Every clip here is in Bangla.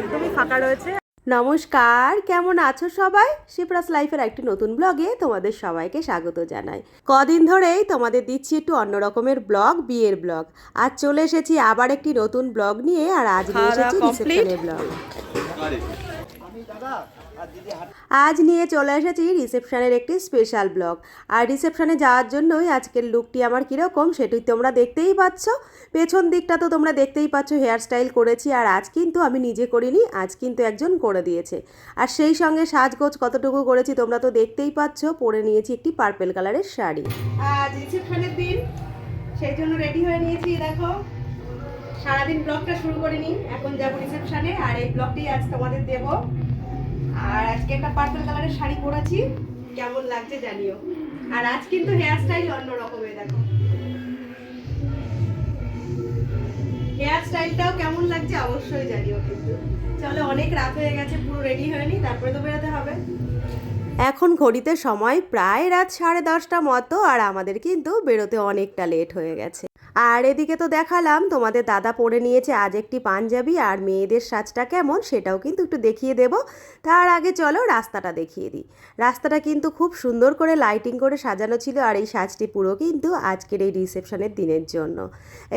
একদমই ফাঁকা রয়েছে। নমস্কার কেমন আছো সবাই? শিপ্রাস লাইফের একটি নতুন ব্লগে তোমাদের সবাইকে স্বাগত জানাই। কদিন ধরেই তোমাদের দিচ্ছি একটু অন্যরকমের ব্লগ বিয়ের ব্লগ। আর চলে এসেছি আবার একটি নতুন ব্লগ নিয়ে আর আজ নিয়ে এসেছি রিসেপশনের ব্লগ। আজ নিয়ে চলে এসেছি রিসেপশনের একটি স্পেশাল ব্লগ। আর রিসেপশনে যাওয়ার জন্যই আজকের লুকটি আমার কীরকম সেটাই তোমরা দেখতেই পাচ্ছ। পেছন দিকটা তো তোমরা দেখতেই পাচ্ছ হেয়ার স্টাইল করেছি আর আজ কিন্তু আমি নিজে করিনি আজ কিন্তু একজন করে দিয়েছে। আর সেই সঙ্গে সাজগোজ কতটুকু করেছি তোমরা তো দেখতেই পাচ্ছ পরে নিয়েছি একটি পার্পেল কালারের শাড়ি। আজ রিসেপশনের দিন সেই জন্য রেডি হয়ে নিয়েছি দেখো। সারাদিন ব্লগটা শুরু করে নিই এখন যাব রিসেপশনে, আর এই ব্লগটাই আজ তোমাদের দেবো। আর আজকে একটা পার্পল কালারের শাড়ি পরেছি, কেমন লাগছে জানিও। আর আজ কিন্তু হেয়ার স্টাইল অন্য রকমের, দেখো। হেয়ার স্টাইলটাও কেমন লাগছে অবশ্যই জানিও কিন্তু। চলো, অনেক রাত হয়ে গেছে, পুরো রেডি হয়নি, তারপরে তো বেরোতে হবে। এখন ঘড়িতে সময় প্রায় রাত সাড়ে দশটা মতো, আর আমাদের কিন্তু বেরোতে অনেকটা লেট হয়ে গেছে। আর এদিকে তো দেখালাম, তোমাদের দাদা পরে নিয়েছে আজ একটি পাঞ্জাবি আর মেয়েদের সাজটা কেমন সেটাও কিন্তু একটু দেখিয়ে দেব। তার আগে চলো রাস্তাটা দেখিয়ে দিই। রাস্তাটা কিন্তু খুব সুন্দর করে লাইটিং করে সাজানো ছিল আর এই সাজটি পুরো কিন্তু আজকের এই রিসেপশনের দিনের জন্য।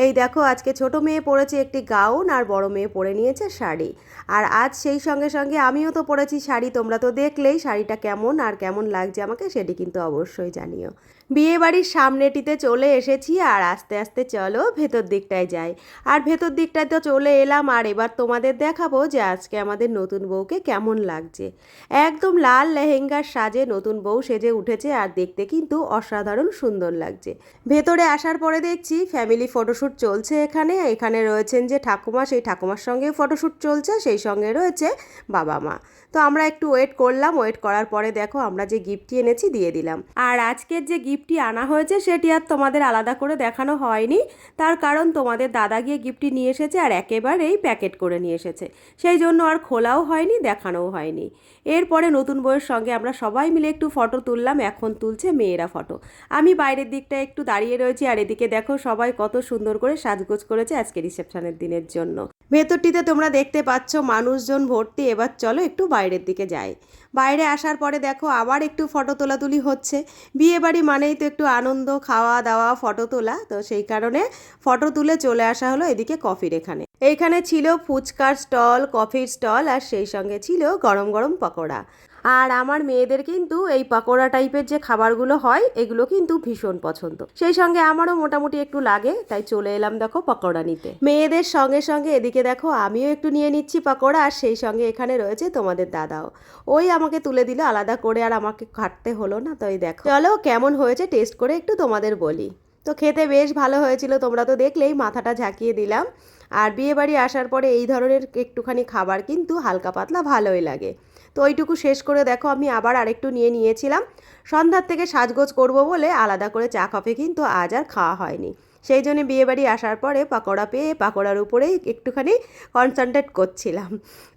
এই দেখো, আজকে ছোট মেয়ে পরেছে একটি গাউন আর বড় মেয়ে পরে নিয়েছে শাড়ি। আর আজ সেই সঙ্গে সঙ্গে আমিও তো পরেছি শাড়ি, তোমরা তো দেখলেই শাড়িটা কেমন আর কেমন লাগছে আমাকে সেটি কিন্তু অবশ্যই জানিও। বিয়ে বাড়ির সামনেটিতে চলে এসেছি আর আস্তে আস্তে চলো ভেতর দিকটায় যাই। আর ভেতর দিকটায় তো চলে এলাম আর এবার তোমাদের দেখাবো যে আজকে আমাদের নতুন বউকে কেমন লাগছে। একদম লাল লেহেঙ্গার সাজে নতুন বউ সেজে উঠেছে আর দেখতে কিন্তু অসাধারণ সুন্দর লাগছে। ভেতরে আসার পরে দেখছি ফ্যামিলি ফটোশ্যুট চলছে এখানে। এখানে রয়েছেন যে ঠাকুমা, সেই ঠাকুমার সঙ্গে ফটোশ্যুট চলছে, সেই সঙ্গে রয়েছে বাবা মা। তো আমরা একটু ওয়েট করলাম। ওয়েট করার পরে দেখো আমরা যে গিফটটি এনেছি দিয়ে দিলাম। আর আজকের যে গিফটটি আনা হয়েছে, সেটি আর তোমাদের আলাদা করে দেখানো হয়নি। তার কারণ তোমাদের দাদা গিয়ে গিফটটি নিয়ে এসেছে আর একেবারেই প্যাকেট করে নিয়ে এসেছে। সেই জন্য আর খোলাও হয়নি, দেখানোও হয়নি। এরপরে নতুন বইয়ের সঙ্গে আমরা সবাই মিলে একটু ফটো তুললাম, এখন তুলছে মেয়েরা ফটো আমি বাইরের দিকটা একটু দাঁড়িয়ে রয়েছি আর এদিকে দেখো সবাই কত সুন্দর করে সাজগোজ করেছে আজকে রিসেপশনের দিনের জন্য। ভেতরটিতে তোমরা দেখতে পাচ্ছ মানুষজন ভর্তি। এবার চলো একটু বাইরের দিকে যাই। বাইরে আসার পরে দেখো আবার একটু ফটো তোলাতুলি হচ্ছে। বিয়ে বাড়ি মানেই তো একটু আনন্দ খাওয়া দাওয়া ফটো তোলা। তো সেই কারণে ফটো তুলে চলে আসা হলো এদিকে কফির এখানে। এইখানে ছিল ফুচকার স্টল, কফির স্টল, আর সেই সঙ্গে ছিল গরম গরম পকোড়া। আর আমার মেয়েদের কিন্তু এই পকোড়া টাইপের যে খাবারগুলো হয়, এগুলো কিন্তু ভীষণ পছন্দ। সেই সঙ্গে আমারও মোটামুটি একটু লাগে, তাই চলে এলাম দেখো পকোড়া নিতে। মেয়েদের সঙ্গে সঙ্গে এদিকে দেখো, আমিও একটু নিয়ে নিচ্ছি পকোড়া, আর সেই সঙ্গে এখানে রয়েছে তোমাদের দাদাও। ওই আমাকে তুলে দিল আলাদা করে, আর আমাকে কাটতে হলো না, তাই দেখো। চলো কেমন হয়েছে টেস্ট করে একটু তোমাদের বলি। তো খেতে বেশ ভালো হয়েছিল, তোমরা তো দেখলেই মাথাটা ঝাঁকিয়ে দিলাম। আর বিয়ে বাড়ি আসার পরে এই ধরনের একটুখানি খাবার কিন্তু হালকা পাতলা ভালোই লাগে। তো ওইটুকু শেষ করে দেখো আমি আবার আরেকটু নিয়ে নিয়েছিলাম। সন্ধ্যার থেকে সাজগোজ করব বলে আলাদা করে চা, কফি কিন্তু আজ আর খাওয়া হয়নি। সেই জন্য বিয়েবাড়ি আসার পরে পাকোড়া পেয়ে পাকোড়ার উপরেই একটুখানি কনসেন্ট্রেট করছিলাম।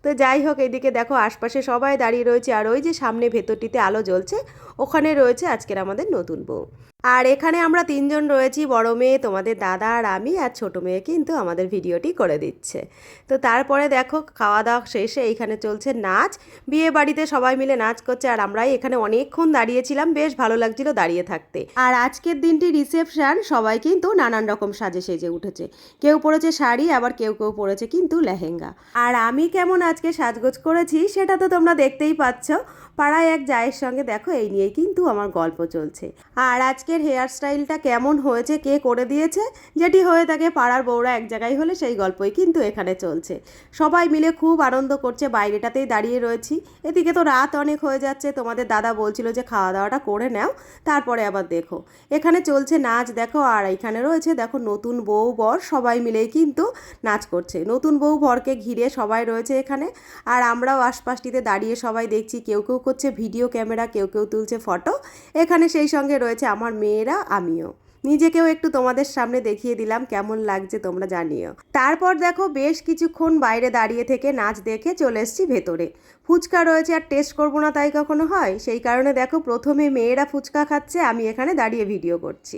তো যাই হোক, এদিকে দেখো আশপাশে সবাই দাঁড়িয়ে রয়েছে আর ওই যে সামনে ভেতরটিতে আলো জ্বলছে, ওখানে রয়েছে আজকের আমাদের নতুন বউ। আর এখানে আমরা তিনজন রয়েছি, বড় মেয়ে, তোমাদের দাদা আর আমি আর ছোট মেয়ে কিন্তু আমাদের ভিডিওটি করে দিচ্ছে। তো তারপরে দেখো খাওয়া দাওয়া শেষে এইখানে চলছে নাচ বিয়ে বাড়িতে সবাই মিলে নাচ করছে আর আমরাই এখানে অনেকক্ষণ দাঁড়িয়েছিলাম। বেশ ভালো লাগছিল দাঁড়িয়ে থাকতে। আর আজকের দিনটি রিসেপশন, সবাই কিন্তু নানান রকম সাজে সেজে উঠেছে। কেউ পরেছে শাড়ি, আবার কেউ কেউ পরেছে কিন্তু লেহেঙ্গা। আর আমি কেমন আজকে সাজগোজ করেছি, সেটা তো তোমরা দেখতেই পাচ্ছ। পাড়ায় এক জায়ের সঙ্গে দেখো, এই নিয়েই কিন্তু আমার গল্প চলছে। আর আজকের হেয়ার স্টাইলটা কেমন হয়েছে, কে করে দিয়েছে, যেটি হয়ে থাকে পাড়ার বউরা এক জায়গায় হলে সেই গল্পই কিন্তু এখানে চলছে। সবাই মিলে খুব আনন্দ করছে, বাইরেটাতেই দাঁড়িয়ে রয়েছি। এদিকে তো রাত অনেক হয়ে যাচ্ছে, তোমাদের দাদা বলছিল যে খাওয়া দাওয়াটা করে নাও, তারপরে আবার দেখো। এখানে চলছে নাচ, দেখো, আর এখানে রয়েছে, দেখো, নতুন বউ বর, সবাই মিলেই কিন্তু নাচ করছে। নতুন বউ বরকে ঘিরে সবাই রয়েছে এখানে, আর আমরাও আশপাশটিতে দাঁড়িয়ে সবাই দেখছি, কেউ কেউ করছে ভিডিও ক্যামেরা, কেউ কেউ তুলছে ফটো। এখানে সেই সঙ্গে রয়েছে আমার মেয়েরা, আমিও। নিজেকেও একটু তোমাদের সামনে দেখিয়ে দিলাম, কেমন লাগছে তোমরা জানিও। তারপর দেখো, বেশ কিছুক্ষণ বাইরে দাঁড়িয়ে থেকে নাচ দেখে চলে এসেছি ভেতরে। ফুচকা রয়েছে আর টেস্ট করব না তাই কখনো হয়? সেই কারণে দেখো, প্রথমে মেয়েরা ফুচকা খাচ্ছে, আমি এখানে দাঁড়িয়ে ভিডিও করছি।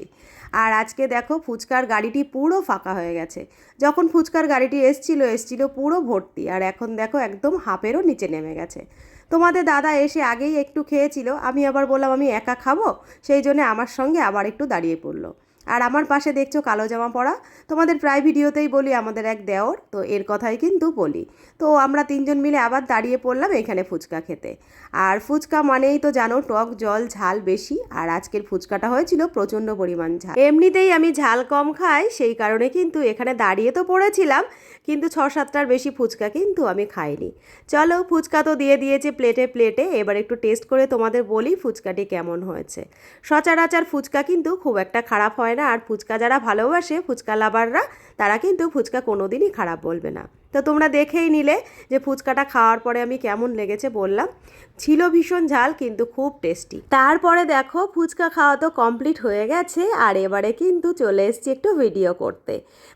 আর আজকে দেখো, ফুচকার গাড়িটি পুরো ফাঁকা হয়ে গেছে। যখন ফুচকার গাড়িটি এসছিল এসছিল পুরো ভর্তি। আর এখন দেখো, একদম হাফেরও নিচে নেমে গেছে। তোমাদের দাদা এসে আগেই একটু খেয়েছিল, আমি আবার বললাম, আমি একা খাব? সেই জন্য আমার সঙ্গে আবার একটু দাঁড়িয়ে পড়ল। আর আমার পাশে দেখছ কালো জামা পরা। তোমাদের প্রায় ভিডিওতেই বলি আমাদের এক দেওর, তো এর কথাই কিন্তু বলি। তো আমরা তিনজন মিলে আবার দাঁড়িয়ে পড়লাম এখানে ফুচকা খেতে। আর ফুচকা মানেই তো জানো টক জল, ঝাল বেশি, আর আজকের ফুচকাটা হয়েছিল প্রচণ্ড পরিমাণ ঝাল। এমনিতেই আমি ঝাল কম খাই, সেই কারণে কিন্তু এখানে দাঁড়িয়ে তো পড়েছিলাম, কিন্তু ছ সাতটার বেশি ফুচকা কিন্তু আমি খাইনি। চলো ফুচকা তো দিয়ে দিয়েছে প্লেটে প্লেটে, এবার একটু টেস্ট করে তোমাদের বলি ফুচকাটি কেমন হয়েছে। সচরাচর ফুচকা কিন্তু খুব একটা খারাপ হয় না আর ফুচকা যারা ভালোবাসে ফুচকা লাভাররা তারা কিন্তু ফুচকা কোনোদিনই খারাপ বলবে না। তো তোমরা দেখেই নিলে যে ফুচকাটা খাওয়ার পরে আমি কেমন লেগেছে বললাম। ছিল ভীষণ ঝাল কিন্তু খুব টেস্টি। তারপরে দেখো ফুচকা খাওয়া তো কমপ্লিট হয়ে গেছে, আর এবারে কিন্তু চলে এসেছি একটু ভিডিও করতে।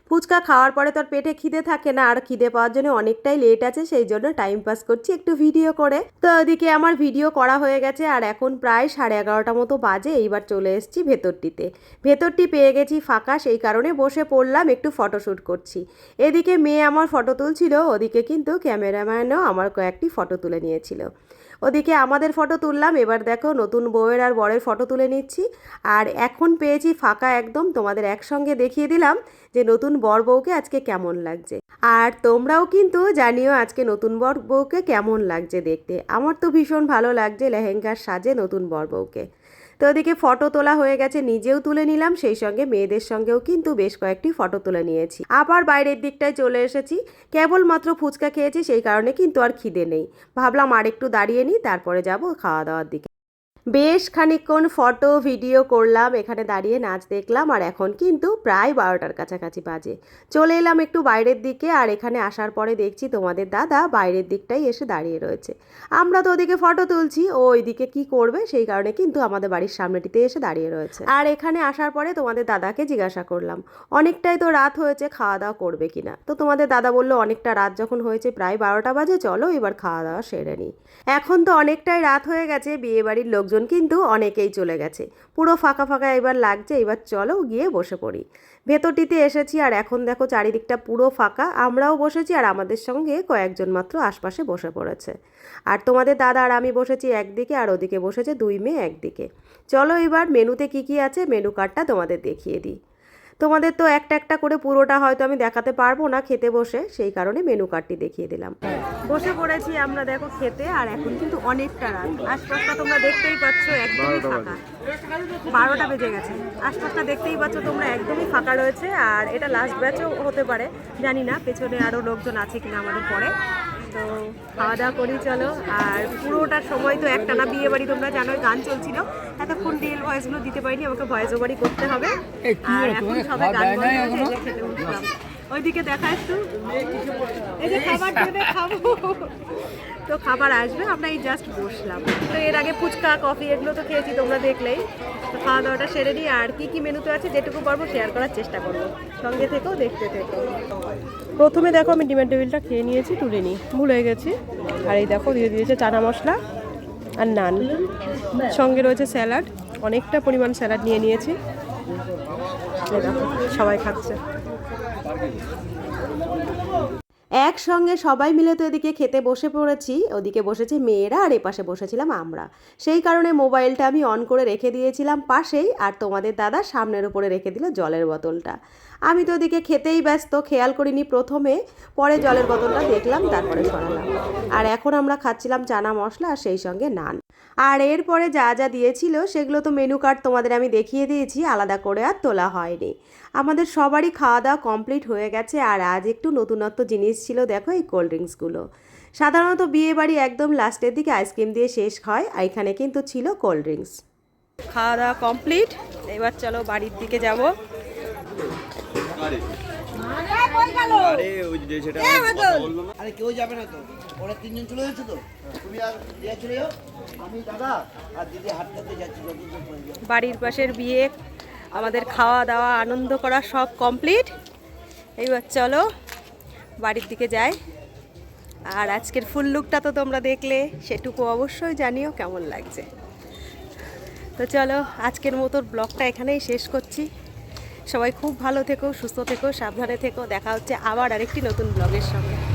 ফুচকা খাওয়ার পরে তোর পেটে খিদে থাকে না, আর খিদে পাওয়ার জন্য অনেকটাই লেট আছে, সেই জন্য টাইম পাস করছি একটু ভিডিও করে। তো ওদিকে আমার ভিডিও করা হয়ে গেছে, আর এখন প্রায় সাড়ে এগারোটা মতো বাজে, এইবার চলে এসেছি ভেতরটিতে। ভেতরটি পেয়ে গেছি ফাঁকা, সেই কারণে বসে পড়লাম, একটু ফটোশ্যুট করছি। এদিকে মেয়ে আমার ফটো তুলছিল, ওদিকে কিন্তু ক্যামেরাম্যানও আমার কয়েকটি ফটো তুলে নিয়েছিল। ওদিকে আমাদের ফটো তুললাম, এবার দেখো নতুন বউয়ের আর বরের ফটো তুলে নিচ্ছি। আর এখন পেয়েছি ফাঁকা একদম, তোমাদের একসঙ্গে দেখিয়ে দিলাম যে নতুন বর বউকে আজকে কেমন লাগছে। আর তোমরাও কিন্তু জানিও আজকে নতুন বর বউকে কেমন লাগছে দেখতে। আমার তো ভীষণ ভালো লাগছে লেহেঙ্গার সাজে নতুন বর বউকে। তো ওদিকে ফটো তোলা হয়ে গেছে, নিজেও তুলে নিলাম, সেই সঙ্গে মেয়েদের সঙ্গেও কিন্তু বেশ কয়েকটি ফটো তুলে নিয়েছি। আবার বাইরের দিকটায় চলে এসেছি, কেবলমাত্র ফুচকা খেয়েছি, সেই কারণে কিন্তু আর খিদে নেই। ভাবলাম আর একটু দাঁড়িয়ে নিই, তারপরে যাব খাওয়া দাওয়ার দিকে। বেশ খানিকক্ষণ ফটো, ভিডিও করলাম, এখানে দাঁড়িয়ে নাচ দেখলাম, আর এখন কিন্তু প্রায় বারোটার কাছাকাছি বাজে। চলে এলাম একটু বাইরের দিকে, আর এখানে আসার পরে দেখছি তোমাদের দাদা বাইরের দিকটাই এসে দাঁড়িয়ে রয়েছে। আমরা তো ওদিকে ফটো তুলছি, ও ওইদিকে কি করবে, সেই কারণে কিন্তু আমাদের বাড়ির সামনেটিতে এসে দাঁড়িয়ে রয়েছে। আর এখানে আসার পরে তোমাদের দাদাকে জিজ্ঞাসা করলাম, অনেকটাই তো রাত হয়েছে খাওয়া দাওয়া করবে কিনা তো তোমাদের দাদা বলল, অনেকটা রাত যখন হয়েছে, প্রায় বারোটা বাজে, চলো এবার খাওয়া দাওয়া সেরে নিই। এখন তো অনেকটাই রাত হয়ে গেছে বিয়ে বাড়ির লোকজন কিন্তু অনেকেই চলে গেছে। পুরো ফাঁকা ফাঁকা এবার লাগছে, এবার চলো গিয়ে বসে পড়ি। ভেতরটিতে এসেছি আর এখন দেখো চারিদিকটা পুরো ফাঁকা, আমরাও বসেছি আর আমাদের সঙ্গে কয়েকজন মাত্র আশপাশে বসে পড়েছে। আর তোমাদের দাদা আর আমি বসেছি একদিকে আর ওদিকে বসেছে দুই মেয়ে একদিকে। চলো এবার মেনুতে কি কি আছে, মেনু কার্ডটা তোমাদের দেখিয়ে দিই। তোমাদের তো একটা একটা করে পুরোটা হয়তো আমি দেখাতে পারব না খেতে বসে সেই কারণে মেনু কার্ডটি দেখিয়ে দিলাম। বসে পড়েছি আমরা দেখো খেতে আর এখন কিন্তু অনেকটা রাত। আশপাশটা তোমরা দেখতেই পাচ্ছ একদমই ফাঁকা। বারোটা বেজে গেছে। আশপাশটা দেখতেই পাচ্ছ তোমরা একদমই ফাঁকা রয়েছে আর এটা লাস্ট ব্যাচও হতে পারে জানি না পেছনে আরও লোকজন আছে কিনা আমাদের পরে। তো খাওয়া দাওয়া করি চলো। আর পুরোটার সময় তো একটা না বিয়ে বাড়ি তোমরা জানো গান চলছিল। এতক্ষণ রিয়েল ভয়েসগুলো দিতে পারিনি আমাকে ভয়েস ওভারই করতে হবে। আর এখন সবাই গান এই খেতে বসলাম। ওইদিকে দেখা একটু। এই যে খাবার দেবে খাব। তো খাবার আসবে আমরা এই জাস্ট বসলাম। তো এর আগে ফুচকা কফি এগুলো তো খেয়েছি তোমরা দেখলেই। তো খাওয়া দাওয়াটা সেরে নিই আর কি কি মেনুতে আছে যেটুকু পারব শেয়ার করার চেষ্টা করব। সঙ্গে থেকেও দেখতে থেকো প্রথমে দেখো আমি ডিমের টেবিলটা খেয়ে নিয়েছি, তুলে নিই। ভুলে গেছি। আর এই দেখো, দিয়ে দিয়েছে চানা মশলা আর নান। সঙ্গে রয়েছে স্যালাড। অনেকটা পরিমাণ স্যালাড নিয়ে নিয়েছি। সবাই খাচ্ছে। একসঙ্গে সবাই মিলে তো এদিকে খেতে বসে পড়েছি, ওদিকে বসেছে মেয়েরা আর এপাশে বসেছিলাম আমরা। সেই কারণে মোবাইলটা আমি অন করে রেখে দিয়েছিলাম পাশেই, আর তোমাদের দাদা সামনের উপরে রেখে দিল জলের বোতলটা। আমি তো ওদিকে খেতেই ব্যস্ত, খেয়াল করিনি প্রথমে, পরে জলের বোতলটা দেখলাম, তারপরে সরালাম। আর এখন আমরা খাচ্ছিলাম চানা মশলা আর সেই সঙ্গে নান। আর এরপরে যা যা দিয়েছিল সেগুলো তো মেনু কার্ড তোমাদের আমি দেখিয়ে দিয়েছি আলাদা করে আর তোলা হয়নি। আমাদের সবারই খাওয়া দাওয়া কমপ্লিট হয়ে গেছে আর আজ একটু নতুনত্ব জিনিস ছিল দেখো এই কোল্ড ড্রিঙ্কসগুলো সাধারণত বিয়ে বাড়ি একদম লাস্টের দিকে আইসক্রিম দিয়ে শেষ হয় আর এখানে কিন্তু ছিল কোল্ড ড্রিঙ্কস খাওয়া দাওয়া কমপ্লিট এবার চলো বাড়ির দিকে যাব। আরে ওই যে সেটা আরে কেউ যাবে না তো ওরা তিনজন চলে যাচ্ছে তো। তুমি আর চলে যাও। বাড়ির পাশের বিয়ে, আমাদের খাওয়া দাওয়া, আনন্দ করা সব কমপ্লিট এইবার চলো, বাড়ির দিকে যাই। আর আজকের ফুল লুকটা তো তোমরা দেখলে, সেটুকু অবশ্যই জানিও কেমন লাগছে। তো চলো, আজকের মতো ব্লগটা এখানেই শেষ করছি। সবাই খুব ভালো থেকো, সুস্থ থেকো, সাবধানে থেকো। দেখা হচ্ছে আবার আরেকটি নতুন ব্লগের সঙ্গে।